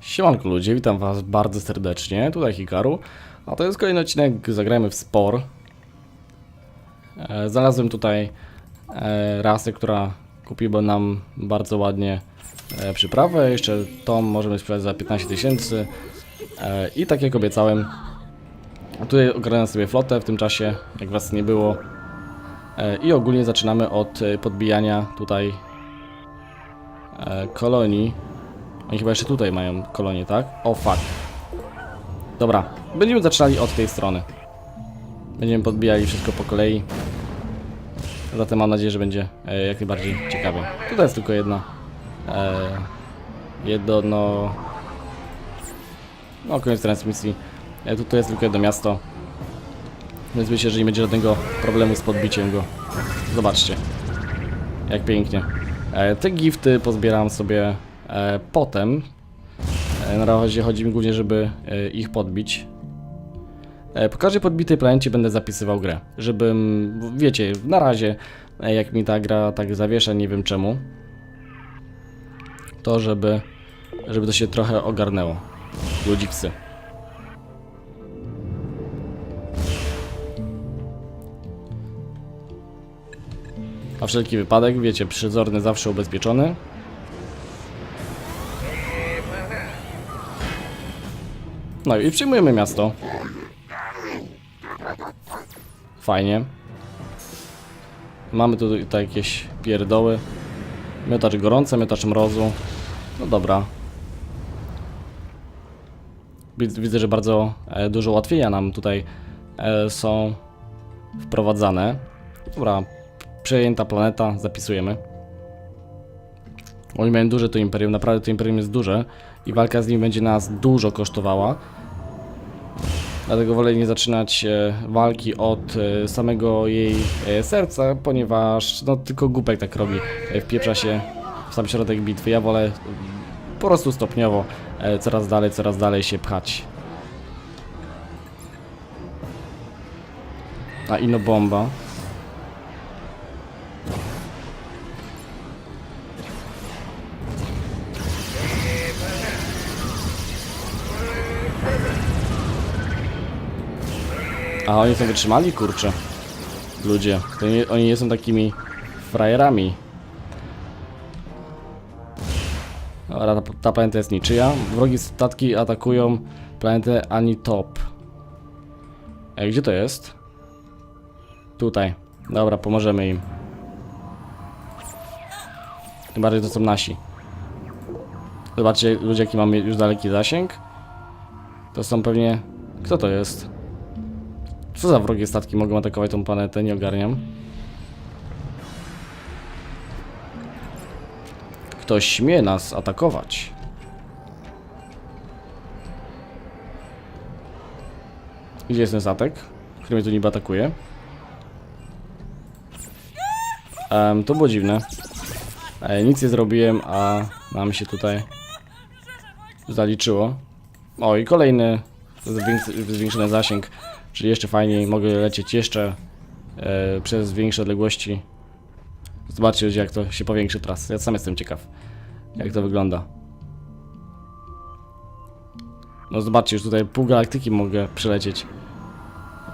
Siemanko ludzie, witam was bardzo serdecznie, tutaj Hikaru, a to jest kolejny odcinek Zagrajmy w Spor. E, znalazłem tutaj e, rasę, która kupiła nam bardzo ładnie e, przyprawę, jeszcze tą możemy sprzedać za 15 tysięcy. I tak jak obiecałem, tutaj ogarnę sobie flotę w tym czasie, jak was nie było. I ogólnie zaczynamy od podbijania tutaj kolonii oni chyba jeszcze tutaj mają kolonię, tak? O fuck. Dobra, będziemy zaczynali od tej strony. Będziemy podbijali wszystko po kolei. Zatem mam nadzieję, że będzie e, jak najbardziej ciekawie. Tutaj jest tylko jedna. E, jedno. No, koniec transmisji. E, tutaj jest tylko jedno miasto. Więc myślę, że nie będzie żadnego problemu z podbiciem go. Zobaczcie. Jak pięknie. E, te gifty pozbieram sobie potem. E, na razie chodzi mi głównie, żeby e, ich podbić. E, po każdej podbitej planecie będę zapisywał grę, żebym, wiecie, na razie e, jak mi ta gra tak zawiesza, nie wiem czemu, to żeby, żeby to się trochę ogarnęło. Ludziksy. A wszelki wypadek, wiecie, przyzorny zawsze ubezpieczony. No i przyjmujemy miasto. Fajnie. Mamy tu tutaj jakieś pierdoły. Miotacz gorąca, miotacz mrozu. No dobra. Wid- Widzę, że bardzo e, dużo ułatwienia nam tutaj e, są wprowadzane. Dobra, przejęta planeta, zapisujemy. Oni mają duże to imperium, naprawdę to imperium jest duże i walka z nim będzie nas dużo kosztowała. Dlatego wolę nie zaczynać e, walki od e, samego jej e, serca, ponieważ no tylko głupek tak robi, wpieprza się w sam środek bitwy. Ja wolę po prostu stopniowo coraz dalej, coraz dalej się pchać. A ino bomba. A oni są wytrzymali, kurczę. Ludzie, nie, oni nie są takimi frajerami. Dobra, ta, ta planeta jest niczyja. Wrogie statki atakują planetę Anitop. Ej, gdzie to jest? Tutaj. Dobra, pomożemy im. Tym bardziej to są nasi. Zobaczcie, ludzie, jaki mamy już daleki zasięg. To są pewnie... Kto to jest? Co za wrogie statki mogą atakować tą planetę? Nie ogarniam. Ktoś śmie nas atakować. Gdzie jest ten statek, który mnie tu niby atakuje? Em, to było dziwne. E, nic nie zrobiłem, a nam się tutaj zaliczyło. O, i kolejny zwięks- zwiększony zasięg. Czyli jeszcze fajniej, mogę lecieć jeszcze e, przez większe odległości. Zobaczcie jak to się powiększy teraz. Ja sam jestem ciekaw, jak to wygląda. No zobaczcie, już tutaj pół galaktyki mogę przelecieć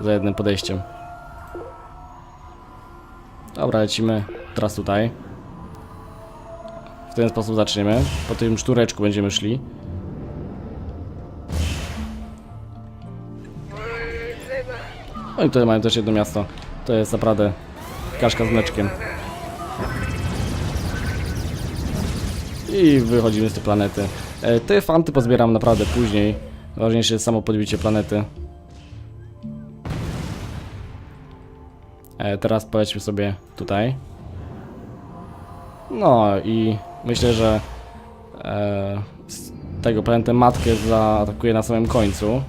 za jednym podejściem. Dobra, lecimy teraz tutaj. W ten sposób zaczniemy. Po tym sztureczku będziemy szli. Oni tutaj mają też jedno miasto. To jest naprawdę kaszka z mleczkiem. I wychodzimy z tej planety. E, te fanty pozbieram naprawdę później. Ważniejsze jest samo podbicie planety. E, teraz polećmy sobie tutaj. No i myślę, że e, z tego planetę matkę zaatakuje na samym końcu.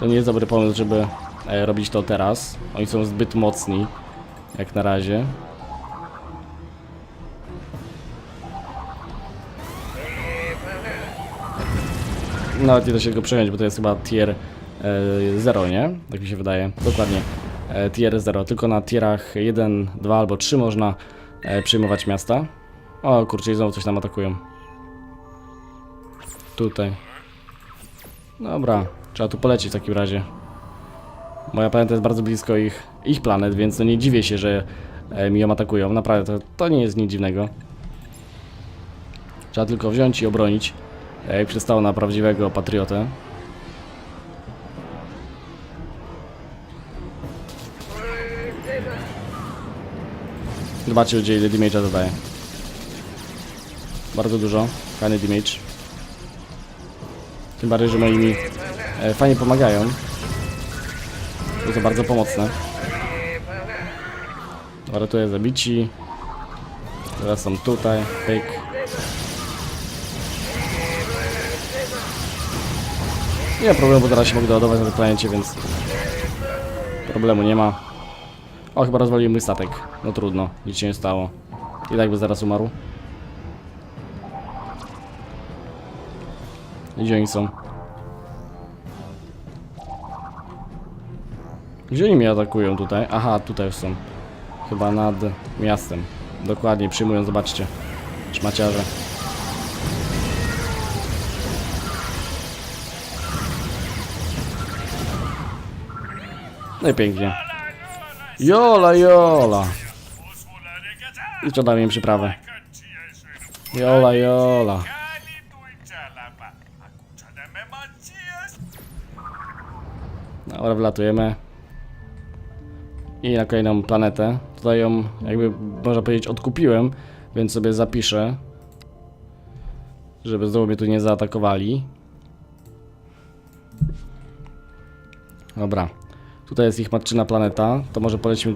To nie jest dobry pomysł, żeby e, robić to teraz. Oni są zbyt mocni, jak na razie. Nawet nie da się go przejąć, bo to jest chyba tier e, 0, nie? Tak mi się wydaje. Dokładnie. E, tier 0. Tylko na tierach 1, 2 albo 3 można e, przyjmować miasta. O kurczę, i znowu coś nam atakują. Tutaj. Dobra, trzeba tu polecieć w takim razie. Moja planeta jest bardzo blisko ich, ich planet, więc no nie dziwię się, że e, mi ją atakują. Naprawdę, to, to nie jest nic dziwnego. Trzeba tylko wziąć i obronić. e, Jak przystało na prawdziwego patriotę. Zobaczcie ludzie ile damage'a zadaje. Bardzo dużo. Fajny damage. Tym bardziej, że moi mi e, fajnie pomagają. Jest to bardzo pomocne. Dobra, tu jest zabici. Teraz są tutaj. Pyk. Nie ma problemu, bo zaraz się mogę doładować na planecie, więc problemu nie ma. O, chyba rozwaliłem mój statek. No trudno, nic się nie stało. I tak by zaraz umarł. Gdzie oni są? Gdzie oni mnie atakują tutaj? Aha, tutaj są. Chyba nad miastem. Dokładnie, przyjmują, zobaczcie. Szmaciarze. No i pięknie. Jola, jola. I sprzedam im przyprawę. Jola, jola. Dobra, wlatujemy. I na kolejną planetę. Tutaj ją, jakby można powiedzieć, odkupiłem, więc sobie zapiszę. Żeby znowu mnie tu nie zaatakowali. Dobra. Tutaj jest ich matczyna planeta. To może polećmy,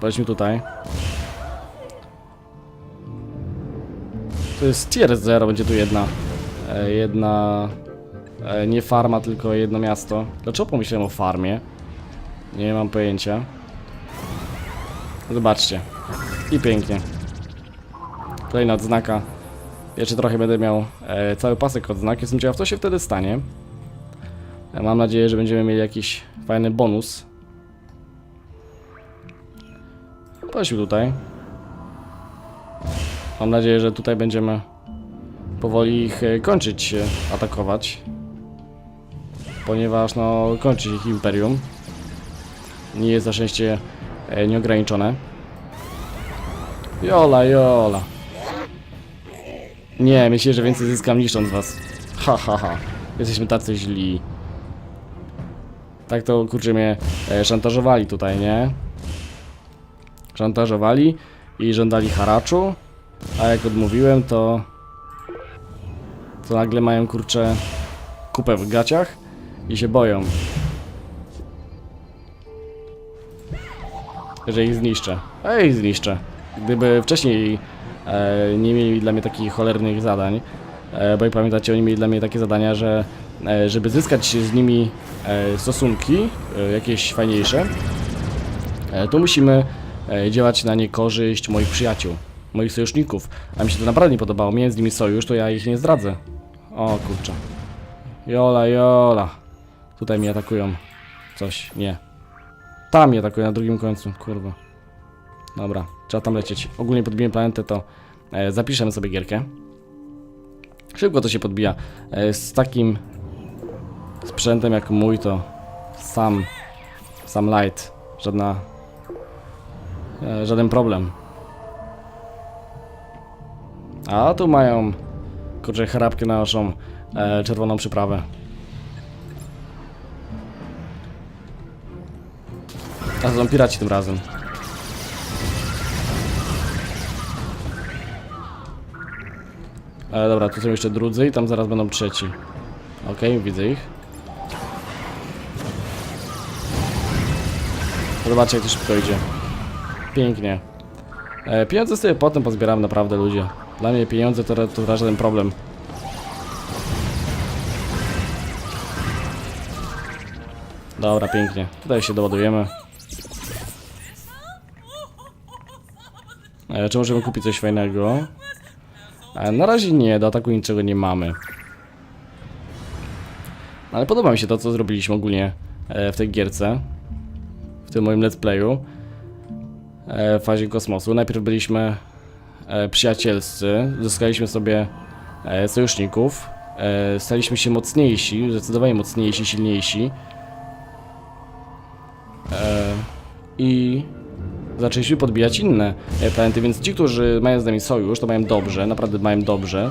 polećmy tutaj. To jest tier 0, będzie tu jedna. E, jedna. E, nie farma, tylko jedno miasto. Dlaczego pomyślałem o farmie? Nie mam pojęcia. Zobaczcie. I pięknie. Kolejna odznaka. Jeszcze trochę będę miał e, cały pasek odznak. Jestem ciekaw, co się wtedy stanie. E, mam nadzieję, że będziemy mieli jakiś fajny bonus. Chodźmy tutaj. Mam nadzieję, że tutaj będziemy powoli ich e, kończyć e, atakować. Ponieważ no kończy ich imperium. Nie jest na szczęście nieograniczone. Jola, jola. Nie, myślę, że więcej zyskam niszcząc was. Ha, ha, ha. Jesteśmy tacy źli. Tak to kurczę mnie e, szantażowali tutaj, nie? Szantażowali i żądali haraczu, a jak odmówiłem, to to nagle mają kurczę kupę w gaciach i się boją. Że ich zniszczę. A ich zniszczę. Gdyby wcześniej e, nie mieli dla mnie takich cholernych zadań, e, bo jak pamiętacie, oni mieli dla mnie takie zadania, że e, żeby zyskać z nimi e, stosunki e, jakieś fajniejsze, e, to musimy e, działać na niekorzyść moich przyjaciół, moich sojuszników. A mi się to naprawdę nie podobało. Miałem z nimi sojusz, to ja ich nie zdradzę. O kurczę. Jola, jola. Tutaj mnie atakują. Coś, nie. Tam mnie atakują na drugim końcu, kurwa. Dobra, trzeba tam lecieć. Ogólnie podbiłem planetę, to e, zapiszemy sobie gierkę. Szybko to się podbija. E, z takim sprzętem jak mój to sam, sam light. Żadna, e, żaden problem. A tu mają, kurczę, chrapkę na naszą e, czerwoną przyprawę. A to są piraci tym razem. E, dobra, tu są jeszcze drudzy i tam zaraz będą trzeci. Okej, widzę ich. Zobaczcie jak to szybko idzie. Pięknie. E, pieniądze sobie potem pozbieram naprawdę ludzie. Dla mnie pieniądze to, to żaden problem. Dobra, pięknie. Tutaj się doładujemy. E, czy możemy kupić coś fajnego? E, na razie nie, do ataku niczego nie mamy. Ale podoba mi się to, co zrobiliśmy ogólnie e, w tej gierce. W tym moim let's playu. W fazie kosmosu. Najpierw byliśmy przyjacielscy, zyskaliśmy sobie sojuszników. staliśmy się mocniejsi, zdecydowanie mocniejsi, silniejsi. I zaczęliśmy podbijać inne e, planety, więc ci, którzy mają z nami sojusz, to mają dobrze, naprawdę mają dobrze.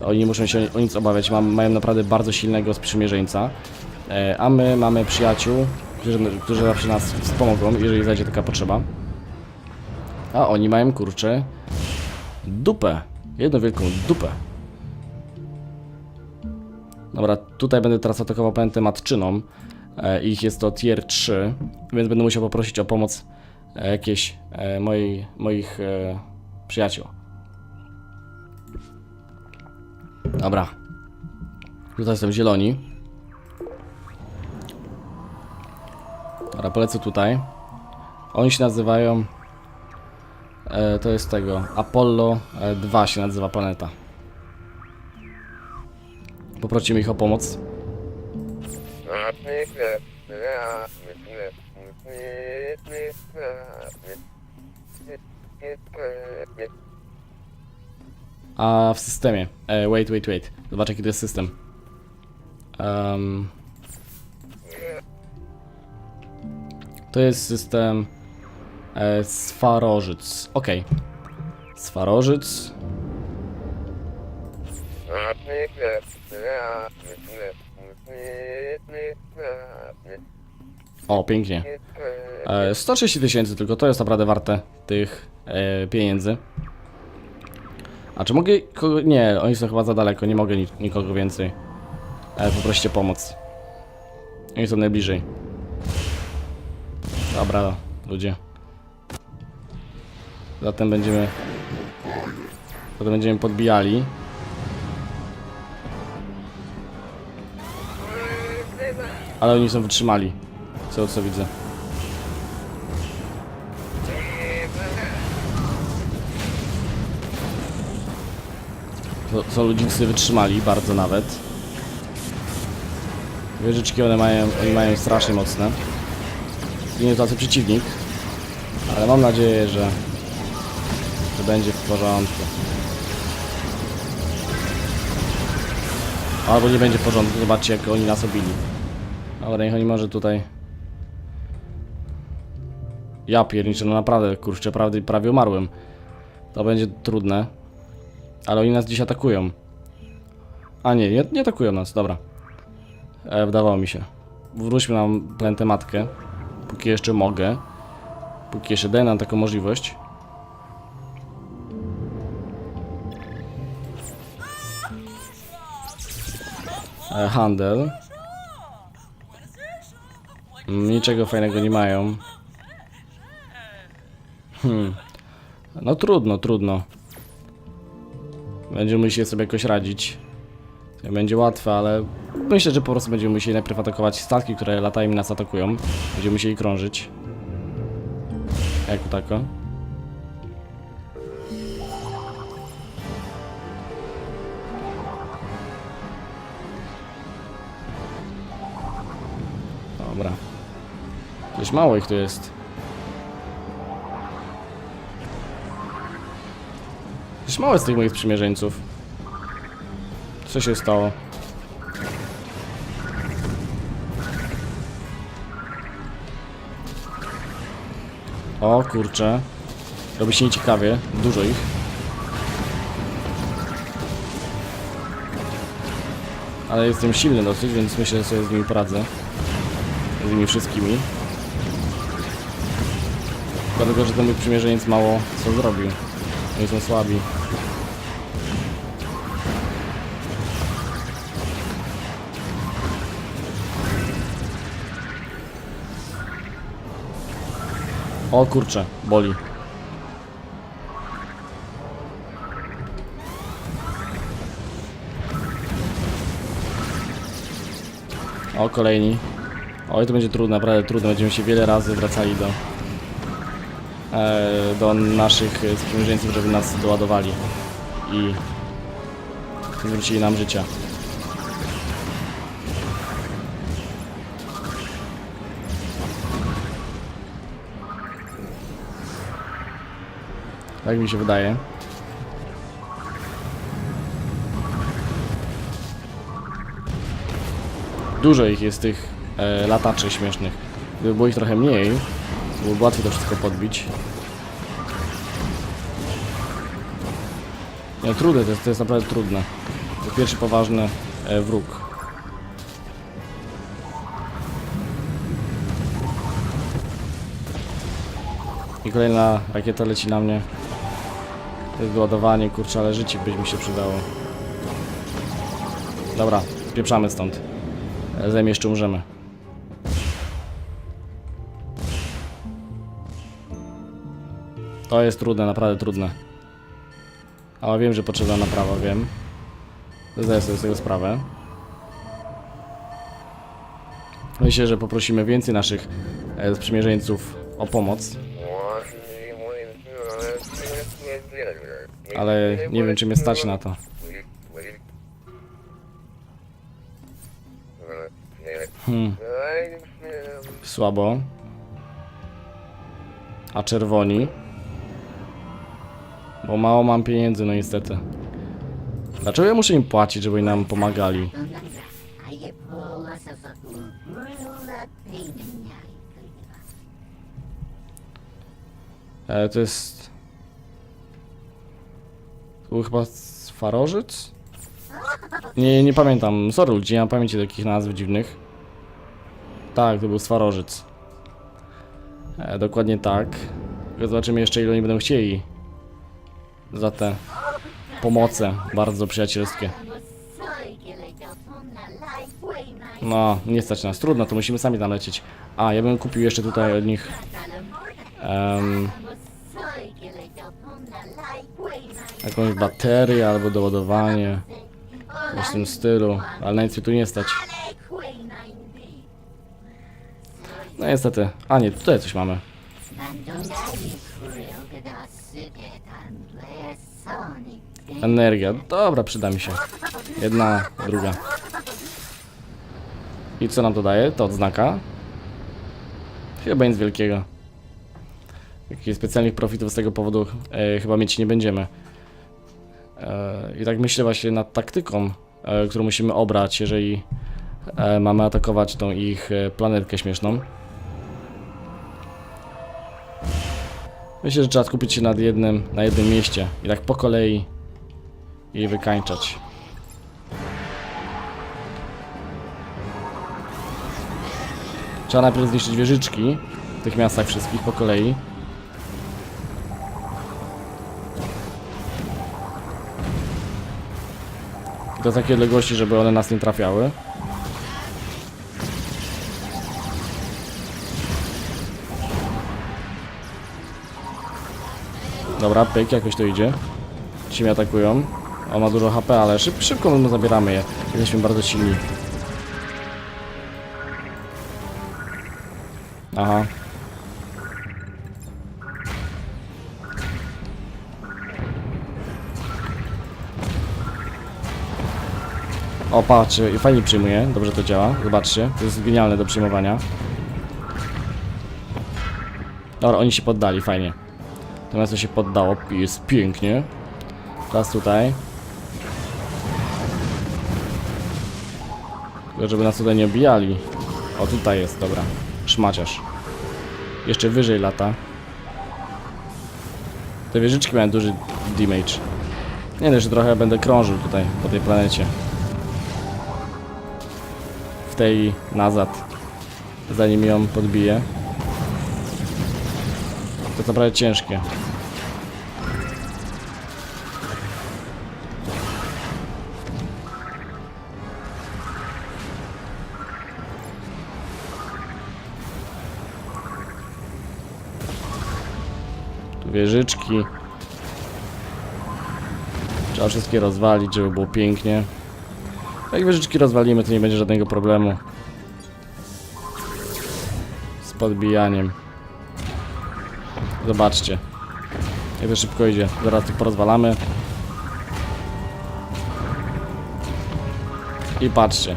Oni nie muszą się o nic obawiać, mają naprawdę bardzo silnego sprzymierzeńca. E, a my mamy przyjaciół, którzy, którzy zawsze nas wspomogą, jeżeli zajdzie taka potrzeba. A oni mają, kurczę, dupę. Jedną wielką dupę. Dobra, tutaj będę teraz atakował planetę matczyną. E, ich jest to tier 3, więc będę musiał poprosić o pomoc e, jakieś e, mojej, moich e, przyjaciół. Dobra. Tutaj są zieloni. Dobra, polecę tutaj. Oni się nazywają... E, to jest tego... Apollo e, 2 się nazywa planeta. Poprosimy ich o pomoc. A w systemie. E, wait, wait, wait. Zobacz jaki to jest system. Em, to jest system e, Swarożyc. Okej. Swarożyc. O, pięknie. E, 130 tysięcy tylko, to jest naprawdę warte tych e, pieniędzy. A czy mogę. Nie, oni są chyba za daleko, nie mogę ni nikogo więcej. E, poprosić o pomoc. Oni są najbliżej. Dobra, ludzie. Zatem będziemy... Potem będziemy podbijali. Ale oni są wytrzymali. Tego co widzę. To są ludzicy wytrzymali, bardzo nawet. Wieżyczki one mają, oni mają strasznie mocne. Nie tacy przeciwnik. Ale mam nadzieję, że, że będzie w porządku. Albo nie będzie w porządku, zobaczcie jak oni nas obili. Dobra, niech oni może tutaj... Ja pierniczę, no naprawdę, kurczę, prawie, prawie umarłem. To będzie trudne. Ale oni nas dziś atakują. A nie, nie, nie atakują nas, dobra. E, wydawało mi się. Wróćmy na planetę matkę. Póki jeszcze mogę. Póki jeszcze daje nam taką możliwość. E, handel. Mm, Niczego fajnego nie mają. Hmm. No trudno, trudno. Będziemy musieli sobie jakoś radzić. Nie będzie łatwe, ale myślę, że po prostu będziemy musieli najpierw atakować statki, które latają nas atakują. Będziemy musieli krążyć. Jako tako. Dobra. Dość mało ich tu jest. Dość mało jest tych moich sprzymierzeńców. Co się stało? O kurczę. Robi się nieciekawie. Dużo ich. Ale jestem silny dosyć, więc myślę, że sobie z nimi poradzę. Z nimi wszystkimi. Dlatego, że ten mój przymierzeniec mało co zrobił. Oni są słabi. O kurczę, boli. O, kolejni. Oj, to będzie trudne, naprawdę trudne. Będziemy się wiele razy wracali do e, do naszych e, sprzymierzeńców, żeby nas doładowali i zwrócili nam życia. Tak mi się wydaje. Dużo ich jest tych e, lataczy śmiesznych. Gdyby było ich trochę mniej, to byłoby łatwiej to wszystko podbić. Nie, trudne, to jest, to jest naprawdę trudne. To jest pierwszy poważny e, wróg. I kolejna rakieta leci na mnie. To jest doładowanie, kurczę, ale życie by mi się przydało. Dobra, pieprzamy stąd. Zanim jeszcze umrzemy. To jest trudne, naprawdę trudne. Ale wiem, że potrzebna naprawa, wiem. Zdaję sobie z tego sprawę. Myślę, że poprosimy więcej naszych e, sprzymierzeńców o pomoc. Ale nie wiem, czy mnie stać na to. Hmm, słabo. A czerwoni? Bo mało mam pieniędzy, no niestety. Dlaczego ja muszę im płacić, żeby nam pomagali? E, to jest... Był chyba Farożyc? Nie, nie pamiętam. Sorry ludzie, nie mam pamięci takich nazw dziwnych. Tak, to był Swarożyc. E, dokładnie tak. Zobaczymy jeszcze ile oni będą chcieli. Za te pomoce bardzo przyjacielskie. No, nie stać nas. Trudno, to musimy sami tam lecieć. A, ja bym kupił jeszcze tutaj od nich em, jakąś baterię albo doładowanie. W tym stylu, ale na nic mi tu nie stać. No niestety. A nie, tutaj coś mamy. Energia. Dobra, przyda mi się. Jedna, druga. I co nam to daje? To odznaka. Chyba nic wielkiego. Jakichś specjalnych profitów z tego powodu e, chyba mieć nie będziemy. E, I tak myślę właśnie nad taktyką, e, którą musimy obrać, jeżeli e, mamy atakować tą ich planetkę śmieszną. Myślę, że trzeba skupić się nad jednym, na jednym mieście i tak po kolei jej wykańczać. Trzeba najpierw zniszczyć wieżyczki w tych miastach wszystkich po kolei. Do takiej odległości, żeby one nas nie trafiały. Dobra, pyk, jakoś to idzie. Ci mnie atakują. On ma dużo HP, ale szyb, szybko mu zabieramy je. Jesteśmy bardzo silni. O, patrzcie, i fajnie przyjmuje, dobrze to działa, zobaczcie, to jest genialne do przyjmowania. Dobra, oni się poddali, fajnie. To miasto się poddało, jest pięknie. Teraz tutaj. Żeby nas tutaj nie obijali. O, tutaj jest, dobra. Szmaciarz. Jeszcze wyżej lata. Te wieżyczki mają duży damage. Nie no, jeszcze trochę będę krążył tutaj, po tej planecie. W tej nazad. Zanim ją podbiję. To naprawdę ciężkie. Tu wieżyczki. Trzeba wszystkie rozwalić, żeby było pięknie. Jak wieżyczki rozwalimy, to nie będzie żadnego problemu. Z podbijaniem. Zobaczcie. Jak to szybko idzie. Zaraz tych porozwalamy. I patrzcie.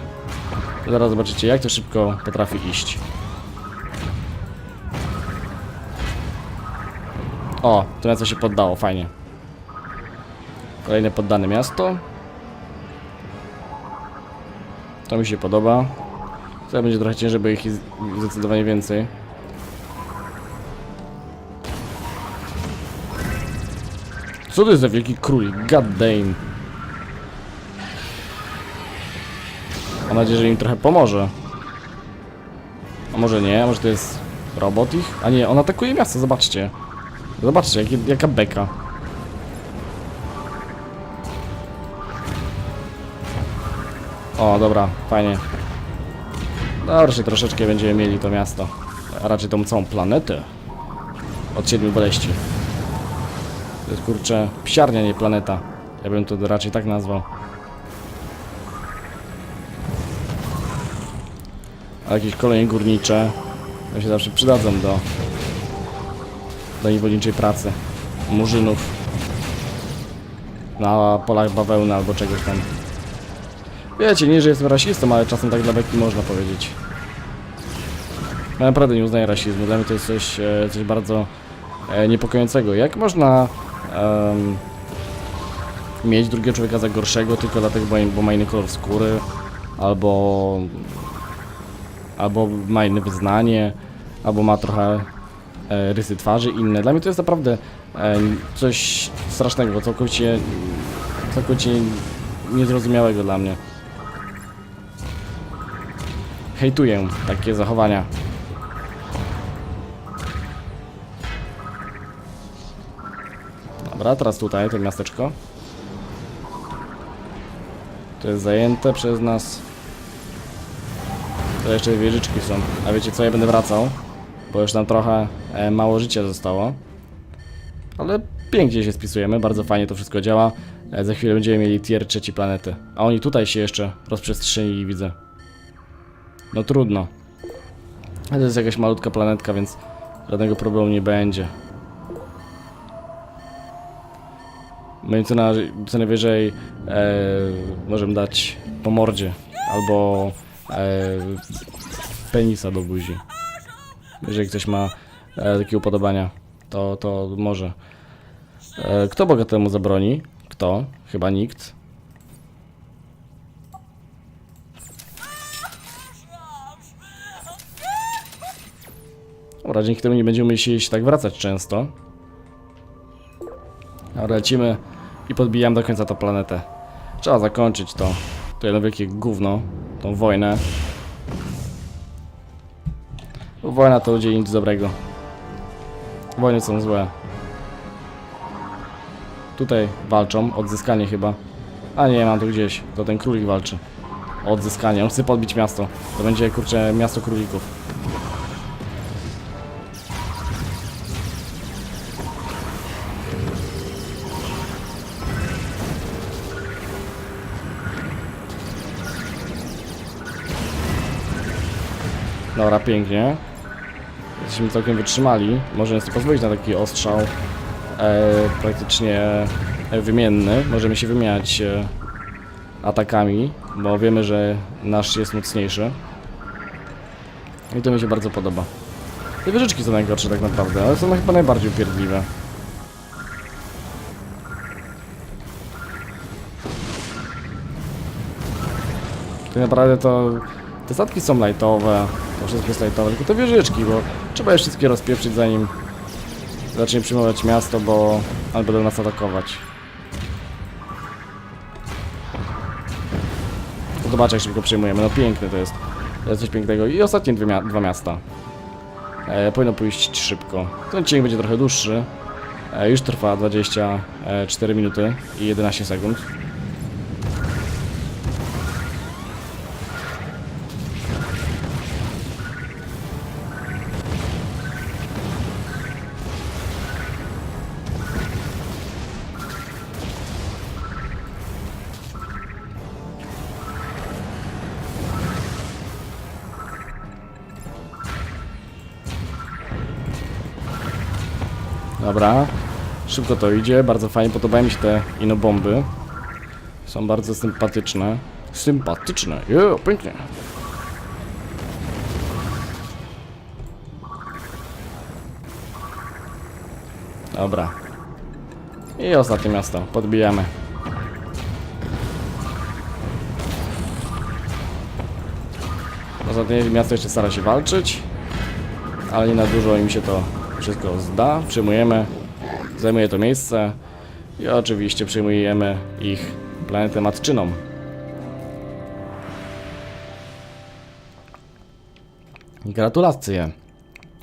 Zaraz zobaczycie, jak to szybko potrafi iść. O, to miasto się poddało, fajnie. Kolejne poddane miasto. To mi się podoba. To będzie trochę ciężej, bo ich jest zdecydowanie więcej. Co to jest za wielki królik? God damn. Mam nadzieję, że im trochę pomoże. A może nie, może to jest robot ich? A nie, on atakuje miasto, zobaczcie. Zobaczcie, jakie, jaka beka. O, dobra, fajnie. Dobra, że troszeczkę będziemy mieli to miasto. A raczej tą całą planetę. Od siedmiu boleści. To jest kurczę psiarnia, nie planeta. Ja bym to raczej tak nazwał. A jakieś kolonie górnicze to się zawsze przydadzą do do niewolniczej pracy. Murzynów na polach bawełny albo czegoś tam. Wiecie, nie, że jestem rasistą, ale czasem tak dla beki można powiedzieć. Ja naprawdę nie uznaję rasizmu. Dla mnie to jest coś, e, coś bardzo e, niepokojącego. Jak można em, mieć drugiego człowieka za gorszego tylko dlatego, bo, ma inny kolor skóry, albo albo ma inne wyznanie, albo ma trochę e, rysy twarzy inne. Dla mnie to jest naprawdę coś strasznego, całkowicie, całkowicie niezrozumiałego dla mnie. Hejtuję takie zachowania. Dobra, teraz tutaj, to miasteczko. To jest zajęte przez nas. To jeszcze wieżyczki są. A wiecie co, ja będę wracał. Bo już nam trochę e, mało życia zostało. Ale pięknie się spisujemy, bardzo fajnie to wszystko działa. E, za chwilę będziemy mieli tier trzeci planety. A oni tutaj się jeszcze rozprzestrzenili, widzę. No trudno. Ale to jest jakaś malutka planetka, więc żadnego problemu nie będzie. My co, na, co najwyżej e, możemy dać po mordzie albo e, penisa do buzi. Jeżeli ktoś ma e, takie upodobania, to, to może. E, kto bogatemu zabroni? Kto? Chyba nikt. Dobra, dzięki temu nie będziemy musieli się tak wracać często. Dobra, lecimy i podbijam do końca tę planetę. Trzeba zakończyć to. To jedno wielkie gówno. Tą wojnę. Bo Wojna to ludzie nic dobrego. Wojny są złe. Tutaj walczą, odzyskanie chyba. A nie, mam tu gdzieś. To ten królik walczy. Odzyskanie. On chce podbić miasto. To będzie kurczę miasto królików. Dobra, pięknie. Jesteśmy całkiem wytrzymali. Możemy sobie pozwolić na taki ostrzał e, praktycznie e, wymienny. Możemy się wymieniać e, atakami, bo wiemy, że nasz jest mocniejszy. I to mi się bardzo podoba. Te wieżyczki są najgorsze tak naprawdę, ale są chyba najbardziej upierdliwe. Tak naprawdę to te statki są lightowe, to wszystko jest lightowe, tylko te wieżyczki, bo trzeba je wszystkie rozpieprzyć zanim zacznie przyjmować miasto, bo one będą nas atakować. Zobacz jak szybko przyjmujemy, no piękne to jest. To jest coś pięknego. I ostatnie dwie dwa miasta. E, powinno pójść szybko. Ten odcinek będzie trochę dłuższy. E, już trwa 24 minuty i 11 sekund. Dobra, szybko to idzie, bardzo fajnie, podobają mi się te inobomby. Są bardzo sympatyczne. Sympatyczne, jo, pięknie. Dobra. I ostatnie miasto, podbijamy. Ostatnie miasto jeszcze stara się walczyć, ale nie na dużo im się to wszystko zda. Przyjmujemy, zajmuje to miejsce i oczywiście przyjmujemy ich planetę matczyną. Gratulacje!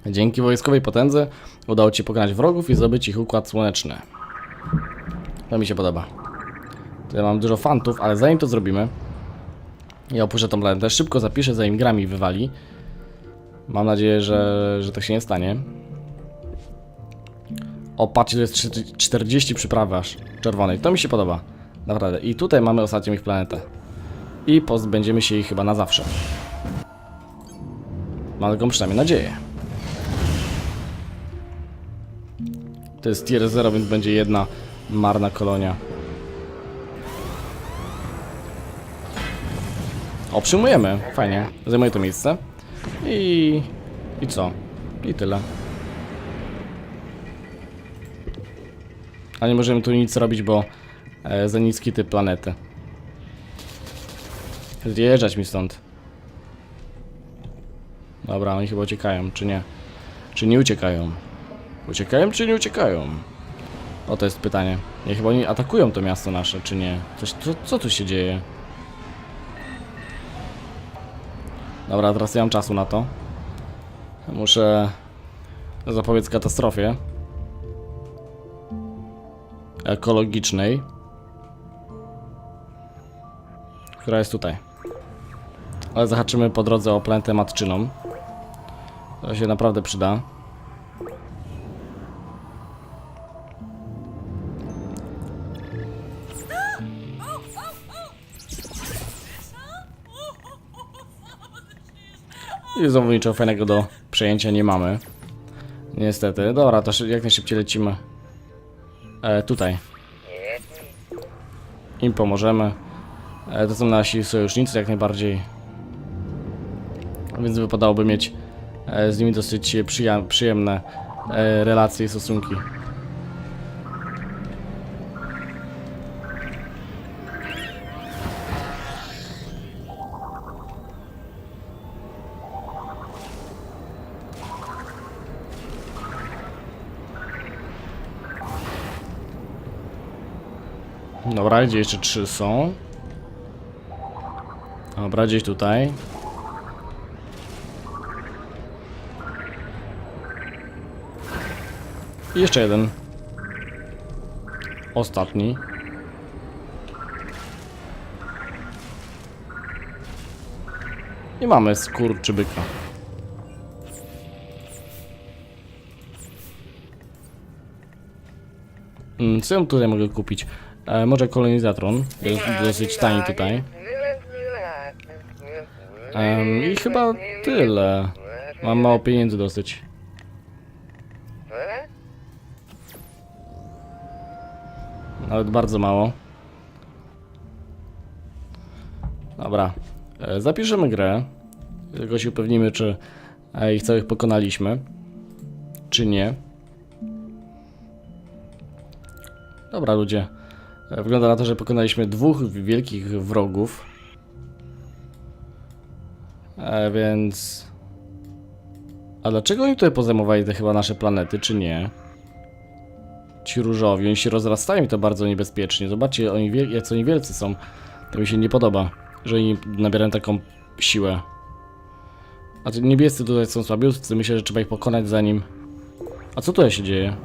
Dzięki wojskowej potędze udało Ci pokonać wrogów i zdobyć ich układ słoneczny. To mi się podoba. Tutaj mam dużo fantów, ale zanim to zrobimy, ja opuszczę tą planetę. Szybko zapiszę, zanim gra mi wywali. Mam nadzieję, że, że to się nie stanie. O, patrzcie, to jest trzy- 40 przyprawy aż czerwonej. To mi się podoba. Naprawdę. I tutaj mamy ostatnią ich planetę. I pozbędziemy się ich chyba na zawsze. Mam taką przynajmniej nadzieję. To jest tier 0, więc będzie jedna marna kolonia. O, przyjmujemy. Fajnie. Zajmuję to miejsce. I... I co? I tyle. A nie możemy tu nic robić, bo e, za niski typ planety. Zjeżdżać mi stąd. Dobra, oni chyba uciekają, czy nie? Czy nie uciekają? Uciekają, czy nie uciekają? O, to jest pytanie. Nie, chyba oni atakują to miasto nasze, czy nie? Coś, co, co tu się dzieje? Dobra, teraz nie mam czasu na to. Muszę zapobiec katastrofie ekologicznej, która jest tutaj. Ale zahaczymy po drodze o planetę matczyną. To się naprawdę przyda. I znowu niczego fajnego do przejęcia nie mamy. Niestety. Dobra, to jak najszybciej lecimy e, tutaj. Im pomożemy. E, to są nasi sojusznicy jak najbardziej. Więc wypadałoby mieć e, z nimi dosyć przyjemne e, relacje i stosunki. Dobra, gdzie jeszcze trzy są? Dobra, gdzieś tutaj. I jeszcze jeden. Ostatni. I mamy skurczybyka. Mm, Co ja tutaj mogę kupić? E, może kolonizatron. Jest dosyć tani tutaj. I chyba tyle. Mam mało pieniędzy dosyć. Nawet bardzo mało. Dobra. E, zapiszemy grę. Tylko się upewnimy, czy e, ich całych pokonaliśmy. Czy nie. Dobra, ludzie. E, Wygląda na to, że pokonaliśmy dwóch wielkich wrogów. E, więc... A dlaczego oni tutaj pozajmowali te chyba nasze planety, czy nie? Ci różowi, oni się rozrastają i to bardzo niebezpiecznie. Zobaczcie, oni wie, jak oni wielcy są. To mi się nie podoba, że oni nabierają taką siłę. A ci niebiescy tutaj są słabiutcy, myślę, że trzeba ich pokonać zanim... A co tutaj się dzieje?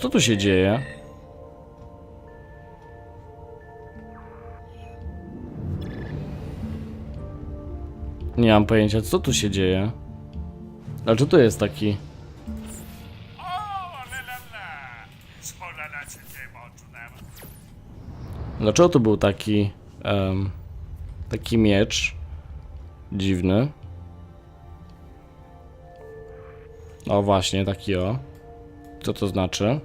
Co tu się dzieje? Nie mam pojęcia, co tu się dzieje. Dlaczego tu jest taki... Dlaczego tu był taki... em, taki miecz? Dziwny. O właśnie, taki o. Co to znaczy?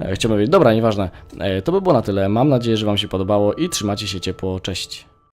E, Chciałbym wiedzieć. Dobra, nieważne. E, To by było na tyle. Mam nadzieję, że Wam się podobało i trzymacie się ciepło. Cześć.